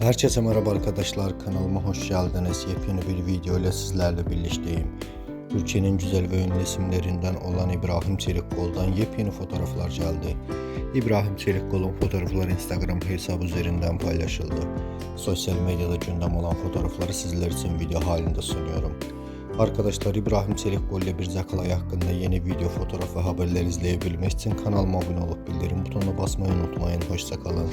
Herkese merhaba arkadaşlar kanalıma hoş geldiniz. Yepyeni bir video ile sizlerle birlikteyim. Türkiye'nin güzel ve ünlü isimlerinden olan İbrahim Çelikkol'dan yepyeni fotoğraflar geldi. İbrahim Çelikkol'un fotoğrafları Instagram hesabı üzerinden paylaşıldı. Sosyal medyada gündem olan fotoğrafları sizler için video halinde sunuyorum. Arkadaşlar İbrahim Çelikkol ile bir Zakalay hakkında yeni video, fotoğraf ve haberler izleyebilmek için kanalıma abone olup bildirim butonuna basmayı unutmayın. Hoşçakalın.